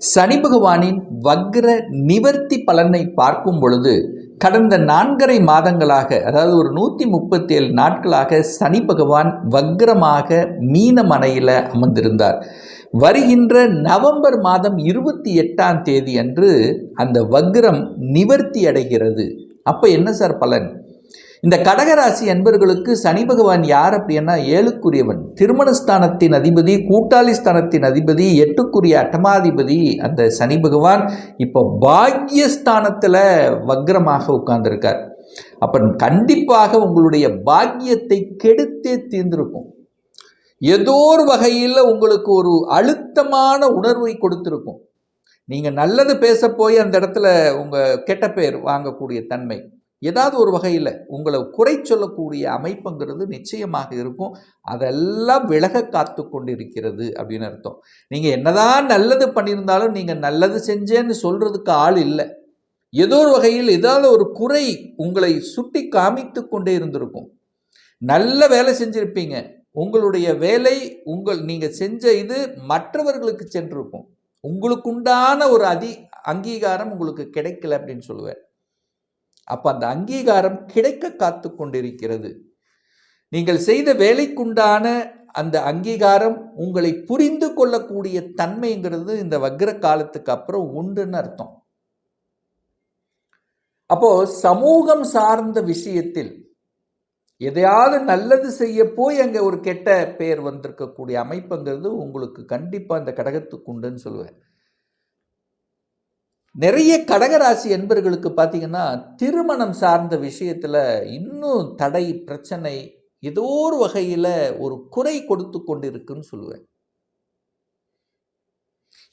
சனி பகவானின் வக்ர நிவர்த்தி பலனை பார்க்கும் பொழுது கடந்த நான்கரை மாதங்களாக அதாவது ஒரு நூற்றி முப்பத்தி ஏழு நாட்களாக சனி பகவான் வக்ரமாக மீனமனையில் அமர்ந்திருந்தார். வருகின்ற நவம்பர் மாதம் இருபத்தி எட்டாம் தேதி அன்று அந்த வக்ரம் நிவர்த்தி அடைகிறது. அப்போ என்ன சார் பலன்? இந்த கடகராசி அன்பர்களுக்கு சனி பகவான் யார் அப்படின்னா ஏழுக்குரியவன். திருமணஸ்தானத்தின் அதிபதி கூட்டாளி ஸ்தானத்தின் அதிபதி எட்டுக்குரிய அட்டமாதிபதி அந்த சனி பகவான் இப்போ பாக்யஸ்தானத்தில் வக்ரமாக உட்கார்ந்துருக்கார். அப்போ கண்டிப்பாக உங்களுடைய பாக்கியத்தை கெடுத்தே தீர்ந்திருக்கும். ஏதோ ஒரு வகையில் உங்களுக்கு ஒரு அழுத்தமான உணர்வை கொடுத்துருக்கும். நீங்கள் நல்லது பேச போய் அந்த இடத்துல உங்கள் கெட்ட பேர் வாங்கக்கூடிய தன்மை. ஏதாவது ஒரு வகையில் உங்களை குறை சொல்லக்கூடிய அமைப்புங்கிறது நிச்சயமாக இருக்கும். அதெல்லாம் விலக காத்து கொண்டிருக்கிறது அப்படின்னு அர்த்தம். நீங்கள் என்னதான் நல்லது பண்ணியிருந்தாலும் நீங்கள் நல்லது செஞ்சேன்னு சொல்கிறதுக்கு ஆள் இல்லை. ஏதோ ஒரு வகையில் ஏதாவது ஒரு குறை உங்களை சுட்டி காமித்து கொண்டே இருந்திருக்கும். நல்ல வேலை செஞ்சுருப்பீங்க. உங்களுடைய வேலை உங்கள் நீங்கள் செஞ்ச இது மற்றவர்களுக்கு சென்றிருக்கும். உங்களுக்குண்டான ஒரு அதி அங்கீகாரம் உங்களுக்கு கிடைக்கல அப்படின்னு சொல்லுவேன். அப்போ அந்த அங்கீகாரம் கிடைக்க காத்து கொண்டிருக்கிறது. நீங்கள் செய்த வேலைக்குண்டான அந்த அங்கீகாரம் உங்களை புரிந்து கொள்ளக்கூடிய தன்மைங்கிறது இந்த வக்ர காலத்துக்கு அப்புறம் உண்டுன்னு அர்த்தம். அப்போ சமூகம் சார்ந்த விஷயத்தில் எதையாவது நல்லது செய்ய போய் அங்கே ஒரு கெட்ட பெயர் வந்திருக்கக்கூடிய அமைப்புங்கிறது உங்களுக்கு கண்டிப்பாக இந்த கடகத்துக்கு உண்டுன்னு சொல்லுவேன். நிறைய கடகராசி என்பர்களுக்கு பார்த்தீங்கன்னா திருமணம் சார்ந்த விஷயத்தில் இன்னும் தடை பிரச்சனை ஏதோ ஒரு வகையில் ஒரு குறை கொடுத்து கொண்டு இருக்குன்னு சொல்லுவேன்.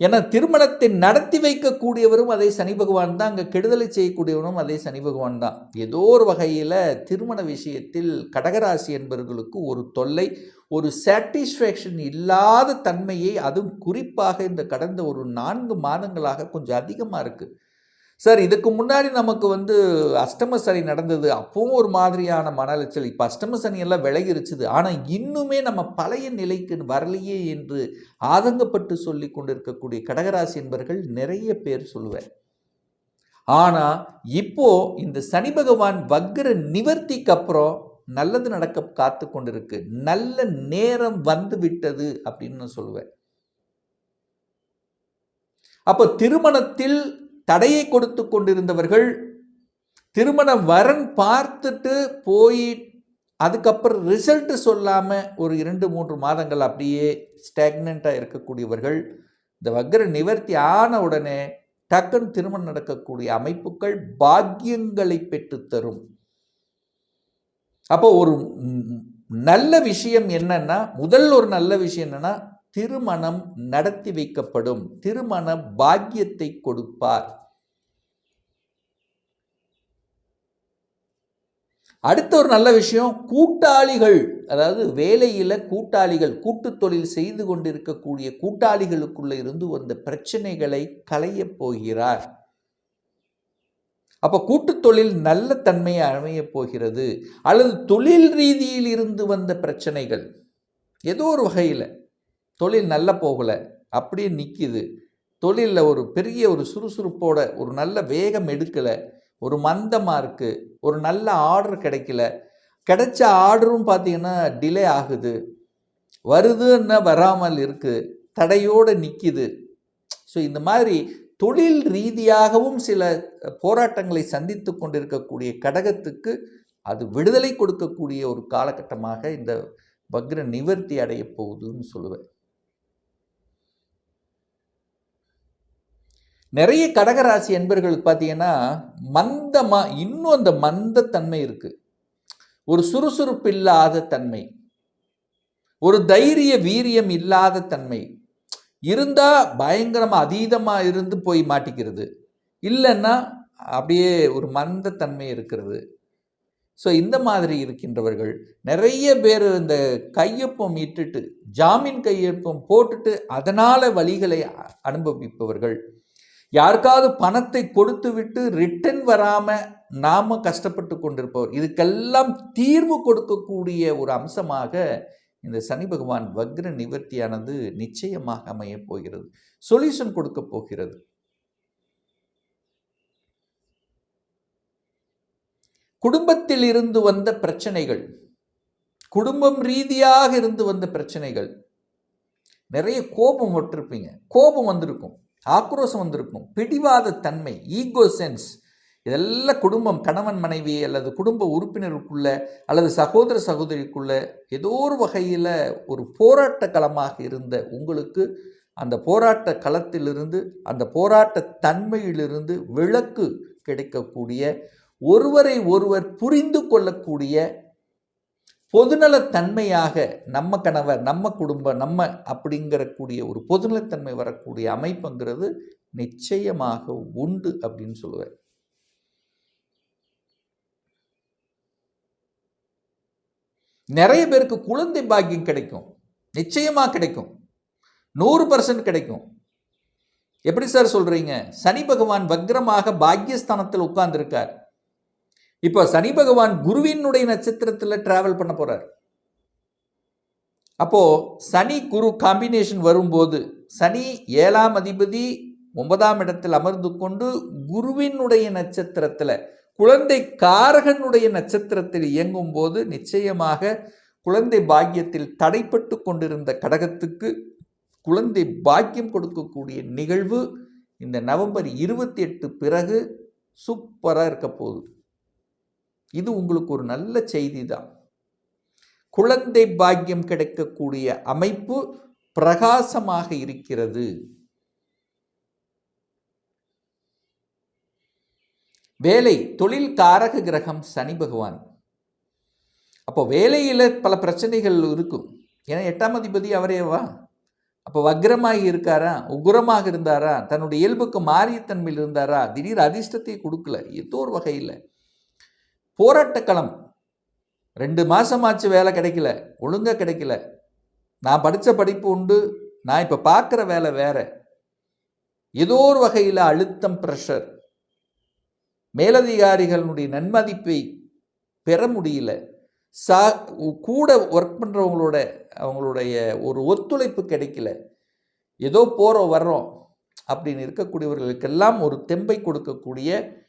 ஏன்னா திருமணத்தை நடத்தி வைக்கக்கூடியவரும் அதே சனி பகவான் தான் அங்கே கெடுதலை செய்யக்கூடியவரும் அதே சனி பகவான் தான். ஏதோ ஒரு வகையில் திருமண விஷயத்தில் கடகராசி என்பவர்களுக்கு ஒரு தொல்லை ஒரு சாட்டிஸ்ஃபேக்ஷன் இல்லாத தன்மையை அதுவும் குறிப்பாக இந்த கடந்த ஒரு நான்கு மாதங்களாக கொஞ்சம் அதிகமாக இருக்குது சார் இதுக்கு முன்னாடி நமக்கு வந்து அஷ்டம சனி நடந்தது. அப்பவும் ஒரு மாதிரியான மன அலைச்சல் இப்போ அஷ்டம சனி எல்லாம் விலகிருச்சுது. ஆனால் இன்னுமே நம்ம பழைய நிலைக்கு வரலையே என்று ஆதங்கப்பட்டு சொல்லி கொண்டிருக்கக்கூடிய கடகராசி என்பர்கள் நிறைய பேர் சொல்லுவேன் ஆனால் இப்போ இந்த சனி பகவான் வக்ர நிவர்த்திக்கு அப்புறம் நல்லது நடக்க காத்து கொண்டிருக்கு. நல்ல நேரம் வந்து விட்டது அப்படின்னு நான் சொல்லுவேன் அப்போ திருமணத்தில் தடையை கொடுத்து கொண்டிருந்தவர்கள் திருமணம் வரன் பார்த்துட்டு போய் அதுக்கப்புறம் ரிசல்ட்டு சொல்லாமல் ஒரு இரண்டு மூன்று மாதங்கள் அப்படியே ஸ்டாக்னண்ட்டாக இருக்கக்கூடியவர்கள் இந்த வக்ர நிவர்த்தி ஆன உடனே டக்குன்னு திருமணம் நடக்கக்கூடிய அமைப்புகள் பாக்கியங்களை பெற்றுத்தரும் அப்போ ஒரு நல்ல விஷயம் என்னன்னா முதல் ஒரு நல்ல விஷயம் என்னன்னா திருமணம் நடத்தி வைக்கப்படும். திருமண பாக்கியத்தை கொடுப்பார். அடுத்த ஒரு நல்ல விஷயம் கூட்டாளிகள் அதாவது வேலையில் கூட்டாளிகள் கூட்டு தொழில் செய்து கொண்டிருக்கக்கூடிய கூட்டாளிகளுக்குள்ள இருந்து வந்த பிரச்சனைகளை களையப் போகிறார். அப்போ கூட்டு தொழில் நல்ல தன்மையை அமையப் போகிறது. அல்லது தொழில் ரீதியில் இருந்து வந்த பிரச்சனைகள் ஏதோ ஒரு வகையில் தொழில் நல்ல போகலை அப்படியே நிற்கிது தொழிலில் ஒரு பெரிய ஒரு சுறுசுறுப்போட ஒரு நல்ல வேகம் எடுக்கலை ஒரு மந்தமாக இருக்குது ஒரு நல்ல ஆர்டர் கிடைக்கல. கிடைச்ச ஆர்டரும் பார்த்தீங்கன்னா டிலே ஆகுது. வருதுன்னா வராமல் இருக்குது தடையோடு நிற்கிது ஸோ இந்த மாதிரி தொழில் ரீதியாகவும் சில போராட்டங்களை சந்தித்து கொண்டிருக்கக்கூடிய கடகத்துக்கு அது விடுதலை கொடுக்கக்கூடிய ஒரு காலகட்டமாக இந்த வக்ர நிவர்த்தி அடைய போகுதுன்னு சொல்லுவேன். நிறைய கடகராசி என்பர்களுக்கு பார்த்தீங்கன்னா மந்தமாக இன்னும் அந்த மந்தத்தன்மை இருக்குது ஒரு சுறுசுறுப்பு இல்லாத தன்மை. ஒரு தைரிய வீரியம் இல்லாத தன்மை. இருந்தால் பயங்கரமாக அதீதமாக இருந்து போய் மாட்டிக்கிறது. இல்லைன்னா அப்படியே ஒரு மந்தத்தன்மை இருக்கிறது. ஸோ இந்த மாதிரி இருக்கின்றவர்கள் நிறைய பேர் இந்த கையொப்பம் இட்டுட்டு ஜாமீன் கையொப்பம் போட்டுட்டு அதனால் வழிகளை அனுபவிப்பவர்கள். யாருக்காவது பணத்தை கொடுத்து விட்டு ரிட்டன் வராமல் நாம் கஷ்டப்பட்டு கொண்டிருப்பவர். இதுக்கெல்லாம் தீர்வு கொடுக்கக்கூடிய ஒரு அம்சமாக இந்த சனி பகவான் வக்ர நிவர்த்தியானது நிச்சயமாக அமையப் போகிறது. சொல்யூஷன் கொடுக்க போகிறது. குடும்பத்தில் இருந்து வந்த பிரச்சனைகள் குடும்பம் ரீதியாக இருந்து வந்த பிரச்சனைகள் நிறைய கோபம் விட்டுருப்பீங்க கோபம் வந்திருக்கும். ஆக்ரோஷம் வந்திருக்கும். பிடிவாத தன்மை ஈகோ சென்ஸ் இதெல்லாம் குடும்பம் கணவன் மனைவி அல்லது குடும்ப உறுப்பினருக்குள்ள அல்லது சகோதர சகோதரிக்குள்ள ஏதோ ஒரு வகையில் ஒரு போராட்ட களமாக இருந்த உங்களுக்கு அந்த போராட்ட களத்திலிருந்து அந்த போராட்ட தன்மையிலிருந்து விளக்கு கிடைக்கக்கூடிய ஒருவரை ஒருவர் புரிந்து கொள்ளக்கூடிய பொதுநலத்தன்மையாக நம்ம கணவர் நம்ம குடும்பம் நம்ம அப்படிங்கிறக்கூடிய ஒரு பொதுநலத்தன்மை வரக்கூடிய அமைப்புங்கிறது நிச்சயமாக உண்டு அப்படின்னு சொல்லுவேன். நிறைய பேருக்கு குழந்தை பாக்கியம் கிடைக்கும். நிச்சயமாக கிடைக்கும். நூறு பர்சன்ட் கிடைக்கும். எப்படி சார் சொல்றீங்க? சனி பகவான் வக்ரமாக பாக்கியஸ்தானத்தில் உட்கார்ந்துருக்கார். இப்போ சனி பகவான் குருவினுடைய நட்சத்திரத்தில் டிராவல் பண்ண போகிறார் அப்போ சனி குரு காம்பினேஷன் வரும்போது சனி ஏழாம் அதிபதி ஒன்பதாம் இடத்தில் அமர்ந்து கொண்டு குருவினுடைய நட்சத்திரத்தில் குழந்தை காரகனுடைய நட்சத்திரத்தில் இயங்கும் போது நிச்சயமாக குழந்தை பாக்கியத்தில் தடைப்பட்டு கொண்டிருந்த கடகத்துக்கு குழந்தை பாக்கியம் கொடுக்கக்கூடிய நிகழ்வு இந்த நவம்பர் இருபத்தி எட்டு பிறகு சூப்பராக இருக்க போகுது. இது உங்களுக்கு ஒரு நல்ல செய்தி தான் குழந்தை பாக்கியம் கிடைக்கக்கூடிய அமைப்பு பிரகாசமாக இருக்கிறது. வேலை தொழில் காரக கிரகம் சனி பகவான். அப்போ வேலையில் பல பிரச்சனைகள் இருக்கும். ஏன்னா எட்டாம் அதிபதி அவரேவா அப்போ வக்ரமாக இருக்காரா? உக்ரமாக இருந்தாரா? தன்னுடைய இயல்புக்கு மாறிய தன்மையில் இருந்தாரா? திடீர் அதிர்ஷ்டத்தை கொடுக்கல. ஏதோ ஒரு வகையில். போராட்டக்களம். ரெண்டு மாதமாச்சு வேலை கிடைக்கல. ஒழுங்காக கிடைக்கல. நான் படித்த படிப்பு உண்டு. நான் இப்போ பார்க்குற வேலை வேற. ஏதோ ஒரு வகையில் அழுத்தம் ப்ரெஷர் மேலதிகாரிகளுடைய நன்மதிப்பை பெற முடியல. சா கூட ஒர்க் பண்ணுறவங்களோட அவங்களுடைய ஒரு ஒத்துழைப்பு கிடைக்கல. ஏதோ போகிறோம் வர்றோம் அப்படின்னு இருக்கக்கூடியவர்களுக்கெல்லாம் ஒரு தெம்பை கொடுக்கக்கூடிய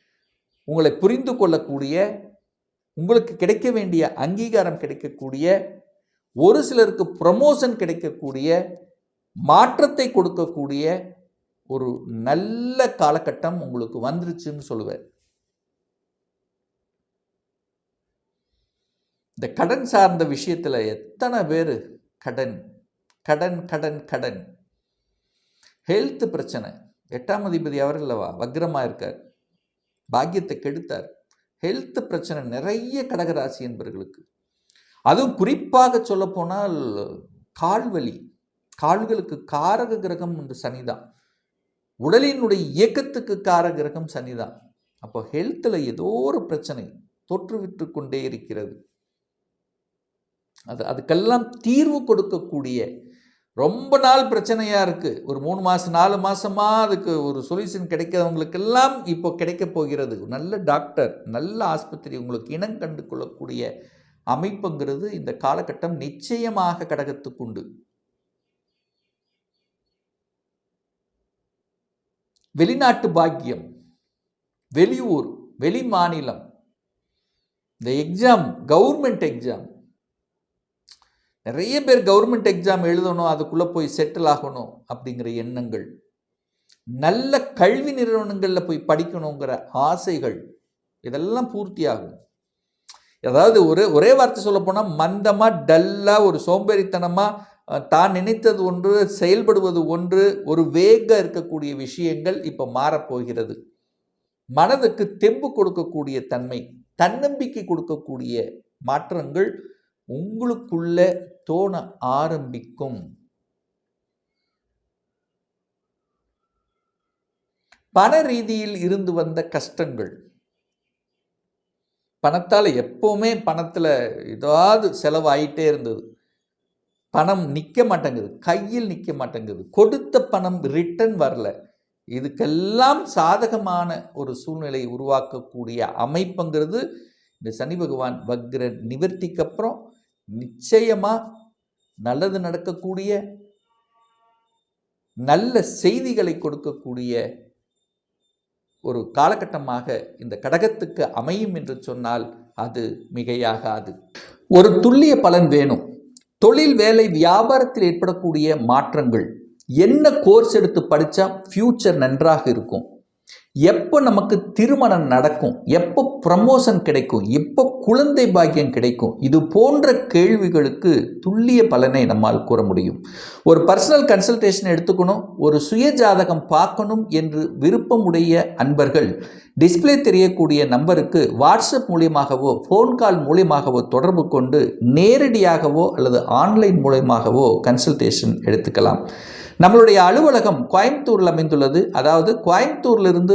உங்களை புரிந்து கொள்ளக்கூடிய உங்களுக்கு கிடைக்க வேண்டிய அங்கீகாரம் கிடைக்கக்கூடிய ஒரு சிலருக்கு ப்ரமோஷன் கிடைக்கக்கூடிய மாற்றத்தை கொடுக்கக்கூடிய ஒரு நல்ல காலகட்டம் உங்களுக்கு வந்துருச்சுன்னு சொல்லுவேன். இந்த கடன் சார்ந்த விஷயத்தில் எத்தனை பேர் கடன் கடன் கடன் கடன். ஹெல்த் பிரச்சனை. எட்டாம் அதிபதி அவர் இல்லவா வக்ரமாக இருக்கார். பாக்கியத்தை கெடுத்தார். ஹெல்த் பிரச்சனை நிறைய கடகராசி என்பவர்களுக்கு அதுவும் குறிப்பாக சொல்லப்போனால் கால்வலி. கால்களுக்கு காரக கிரகம் என்று சனிதான். உடலினுடைய இயக்கத்துக்கு காரக கிரகம் சனிதான். அப்போ ஹெல்த்தில் ஏதோ ஒரு பிரச்சனை தொற்றுவிட்டு கொண்டே இருக்கிறது. அது அதுக்கெல்லாம் தீர்வு கொடுக்கக்கூடிய ரொம்ப நாள் பிரச்சனையாக இருக்குது ஒரு மூணு மாதம் நாலு மாதமாக அதுக்கு ஒரு சொல்யூஷன் கிடைக்கிறவங்களுக்கெல்லாம் இப்போ கிடைக்க போகிறது. நல்ல டாக்டர் நல்ல ஆஸ்பத்திரி உங்களுக்கு இனம் கண்டு கொள்ளக்கூடிய அமைப்புங்கிறது இந்த காலகட்டம் நிச்சயமாக கடகத்துக்குண்டு வெளிநாட்டு பாக்கியம் வெளியூர் வெளி மாநிலம் இந்த எக்ஸாம் கவர்மெண்ட் எக்ஸாம் நிறைய பேர் கவர்மெண்ட் எக்ஸாம் எழுதணும் அதுக்குள்ளே போய் செட்டில் ஆகணும் அப்படிங்கிற எண்ணங்கள். நல்ல கல்வி நிறுவனங்களில் போய் படிக்கணுங்கிற ஆசைகள் இதெல்லாம் பூர்த்தியாகும். ஏதாவது அதாவது ஒரு ஒரே வார்த்தை சொல்ல போனால் மந்தமாக டல்லாக ஒரு சோம்பேறித்தனமாக தான் நினைத்தது ஒன்று செயல்படுவது ஒன்று ஒரு வேக இருக்கக்கூடிய விஷயங்கள் இப்போ மாறப்போகிறது. மனதுக்கு தெம்பு கொடுக்கக்கூடிய தன்மை தன்னம்பிக்கை கொடுக்கக்கூடிய மாற்றங்கள் உங்களுக்குள்ள தோண ஆரம்பிக்கும். பண ரீதியில் இருந்து வந்த கஷ்டங்கள். பணத்தால் எப்போவுமே பணத்தில் ஏதாவது செலவாயிட்டே இருந்தது. பணம் நிற்க மாட்டேங்குது. கையில் நிற்க மாட்டேங்குது. கொடுத்த பணம் ரிட்டர்ன் வரல. இதுக்கெல்லாம் சாதகமான ஒரு சூழ்நிலையை உருவாக்கக்கூடிய அமைப்புங்கிறது இந்த சனி பகவான் வக்ர நிவர்த்திக்கு அப்புறம் நிச்சயமாக நல்லது நடக்கக்கூடிய நல்ல செய்திகளை கொடுக்கக்கூடிய ஒரு காலகட்டமாக இந்த கடகத்துக்கு அமையும் என்று சொன்னால் அது மிகையாகாது. ஒரு துல்லிய பலன் வேணும். தொழில் வேலை வியாபாரத்தில் ஏற்படக்கூடிய மாற்றங்கள். என்ன கோர்ஸ் எடுத்து படித்தா ஃப்யூச்சர் நன்றாக இருக்கும்? எப்போ நமக்கு திருமணம் நடக்கும் எப்போ ப்ரமோஷன் கிடைக்கும் எப்போ குழந்தை பாக்கியம் கிடைக்கும் இது போன்ற கேள்விகளுக்கு துல்லிய பலனை நம்மால் கூற முடியும். ஒரு பர்சனல் கன்சல்டேஷன் எடுத்துக்கணும் ஒரு சுய ஜாதகம் பார்க்கணும் என்று விருப்பமுடைய அன்பர்கள் டிஸ்பிளே தெரியக்கூடிய நம்பருக்கு வாட்ஸ்அப் மூலியமாகவோ ஃபோன் கால் மூலியமாகவோ தொடர்பு கொண்டு நேரடியாகவோ அல்லது ஆன்லைன் மூலியமாகவோ கன்சல்டேஷன் எடுத்துக்கலாம். நம்மளுடைய அலுவலகம் கோயம்புத்தூரில் அமைந்துள்ளது அதாவது கோயம்புத்தூர்லிருந்து